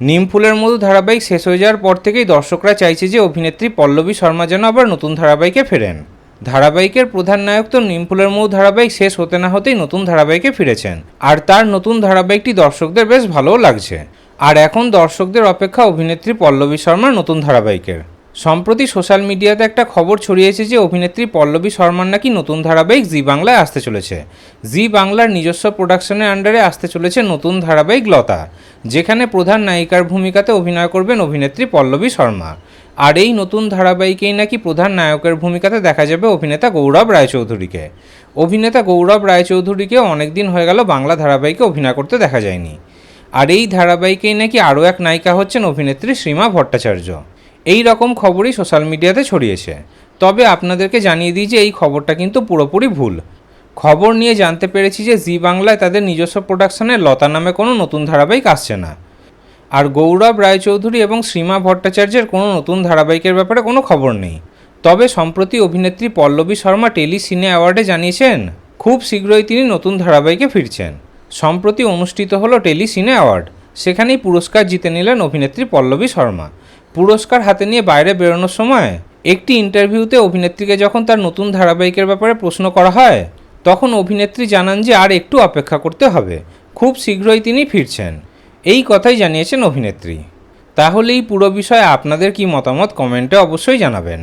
নিমফুলের মতো ধারাবাহিক শেষ হয়ে যাওয়ার পর থেকেই দর্শকরা চাইছে যে অভিনেত্রী পল্লবী শর্মা যেন আবার নতুন ধারাবাহিকে ফেরেন। ধারাবাহিকের প্রধান নায়ক তো নিমফুলের মৌ ধারাবাহিক শেষ হতে না হতেই নতুন ধারাবাহিকে ফিরেছেন। আর তার নতুন ধারাবাহিকটি দর্শকদের বেশ ভালোও লাগছে। আর এখন দর্শকদের অপেক্ষা অভিনেত্রী পল্লবী শর্মার নতুন ধারাবাহিকের। সম্প্রতি সোশ্যাল মিডিয়াতে একটা খবর ছড়িয়েছে যে অভিনেত্রী পল্লবী শর্মার নাকি নতুন ধারাবাহিক জি বাংলায় আসতে চলেছে। জি বাংলার নিজস্ব প্রোডাকশনের আন্ডারে আসতে চলেছে নতুন ধারাবাহিক লতা, যেখানে প্রধান নায়িকার ভূমিকাতে অভিনয় করবেন অভিনেত্রী পল্লবী শর্মা। আর এই নতুন ধারাবাহিকেই নাকি প্রধান নায়কের ভূমিকাতে দেখা যাবে অভিনেতা গৌরব রায়চৌধুরীকে। অভিনেতা গৌরব রায়চৌধুরীকে অনেকদিন হয়ে গেল বাংলা ধারাবাহিকে অভিনয় করতে দেখা যায়নি। আর এই ধারাবাহিকেই নাকি আরও এক নায়িকা হচ্ছেন অভিনেত্রী শ্রীমা ভট্টাচার্য। এই রকম খবরই সোশ্যাল মিডিয়াতে ছড়িয়েছে। তবে আপনাদেরকে জানিয়ে দিই যে এই খবরটা কিন্তু পুরোপুরি ভুল। খবর নিয়ে জানতে পেরেছি যে জি বাংলায় তাদের নিজস্ব প্রোডাকশনে লতা নামে কোনো নতুন ধারাবাহিক আসছে না। আর গৌরব রায়চৌধুরী এবং শ্রীমা ভট্টাচার্যের কোনো নতুন ধারাবাহিকের ব্যাপারে কোনো খবর নেই। তবে সম্প্রতি অভিনেত্রী পল্লবী শর্মা টেলি সিনে অ্যাওয়ার্ডে জানিয়েছেন, খুব শীঘ্রই তিনি নতুন ধারাবাহিকে ফিরছেন। সম্প্রতি অনুষ্ঠিত হলো টেলি সিনে অ্যাওয়ার্ড। সেখানেই পুরস্কার জিতে নিলেন অভিনেত্রী পল্লবী শর্মা। পুরস্কার হাতে নিয়ে বাইরে বেরোনোর সময় একটি ইন্টারভিউতে অভিনেত্রীকে যখন তার নতুন ধারাবাহিকের ব্যাপারে প্রশ্ন করা হয়, তখন অভিনেত্রী জানান যে আর একটু অপেক্ষা করতে হবে। খুব শীঘ্রই তিনি ফিরছেন। এই কথাই জানিয়েছেন অভিনেত্রী। তাহলে এই পুরো বিষয়ে আপনাদের কি মতামত কমেন্টে অবশ্যই জানাবেন।